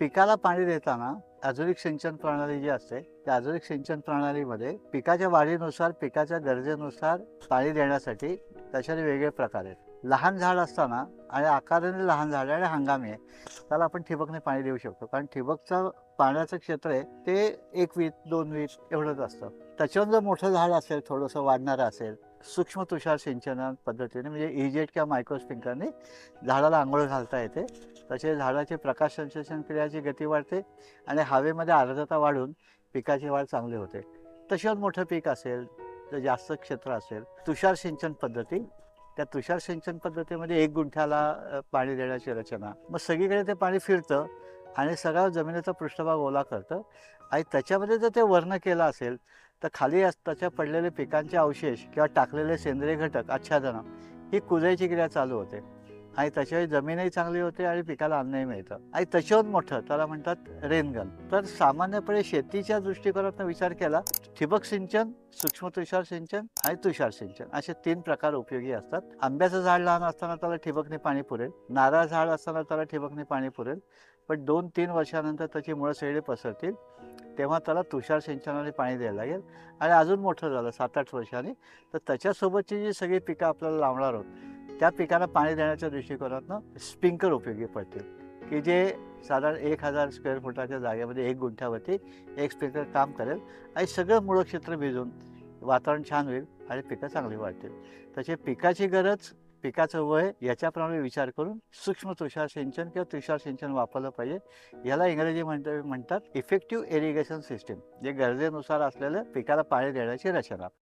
पिकाला पाणी देताना आधुनिक सिंचन प्रणाली जी असते त्या आधुनिक सिंचन प्रणालीमध्ये पिकाच्या वाढीनुसार पिकाच्या गरजेनुसार पाणी देण्यासाठी त्याच्याने वेगळे प्रकार आहेत. लहान झाड असताना आणि आकाराने लहान झाड आणि हंगामी आहे त्याला आपण ठिबकने पाणी देऊ शकतो. कारण ठिबकचं पाण्याचं क्षेत्र आहे ते एक वीत दोन वीत एवढंच असतं. त्याच्यावर जर मोठं झाड असेल थोडंसं वाढणारं असेल सूक्ष्म तुषार सिंचन पद्धतीने म्हणजे इजेट किंवा मायक्रोस्पिंकरने झाडाला आंघोळ घालता येते. तसे झाडाची प्रकाश संश्लेषण क्रियाची गती वाढते आणि हवेमध्ये आर्द्रता वाढून पिकाची वाढ चांगली होते. तसेच मोठं पीक असेल तर जास्त क्षेत्र असेल तुषार सिंचन पद्धती त्या तुषार सिंचन पद्धतीमध्ये एक गुंठ्याला पाणी देण्याची रचना. मग सगळीकडे ते पाणी फिरतं आणि सगळा जमिनीचा पृष्ठभाग ओला करतं आणि त्याच्यामध्ये जर ते वर्ण केलं असेल तर खाली अस- त्याच्या पडलेले पिकांचे अवशेष किंवा टाकलेले सेंद्रिय घटक आच्छादनं ही कुजायची क्रिया चालू होते. आणि त्याच्यावेळी जमीनही चांगली होते आणि पिकाला अन्नही मिळतं. आणि त्याच्याहून मोठं त्याला म्हणतात रेनगन. तर सामान्यपणे शेतीच्या दृष्टिकोनातून विचार केला ठिबक सिंचन सूक्ष्म तुषार सिंचन आणि तुषार सिंचन असे तीन प्रकार उपयोगी असतात. आंब्याचं झाड लहान असताना त्याला ठिबकने पाणी पुरेल. नारळ झाड असताना त्याला ठिबकने पाणी पुरेल. पण दोन तीन वर्षानंतर त्याची मुळं सगळे पसरतील तेव्हा त्याला तुषार सिंचनाने पाणी द्यायला लागेल. आणि अजून मोठं झालं सात आठ वर्षांनी. तर त्याच्यासोबतची जी सगळी पिकं आपल्याला लावणार आहोत त्या पिकांना पाणी देण्याच्या दृष्टिकोनातनं स्प्रिंकल उपयोगी पडतील की जे साधारण एक हजार स्क्वेअर फुटाच्या जागेमध्ये एक गुंठ्यावरती एक स्प्रिंकल काम करेल आणि सगळं मुळं क्षेत्र भिजून वातावरण छान होईल आणि पिकं चांगली वाढतील. तसे पिकाची गरज पिकाचं वय याच्याप्रमाणे विचार करून सूक्ष्म तुषार सिंचन किंवा तुषार सिंचन वापरलं पाहिजे. याला इंग्रजी म्हणत म्हणतात इफेक्टिव्ह इरिगेशन सिस्टीम जे गरजेनुसार असलेलं पिकाला पाणी देण्याची रचना.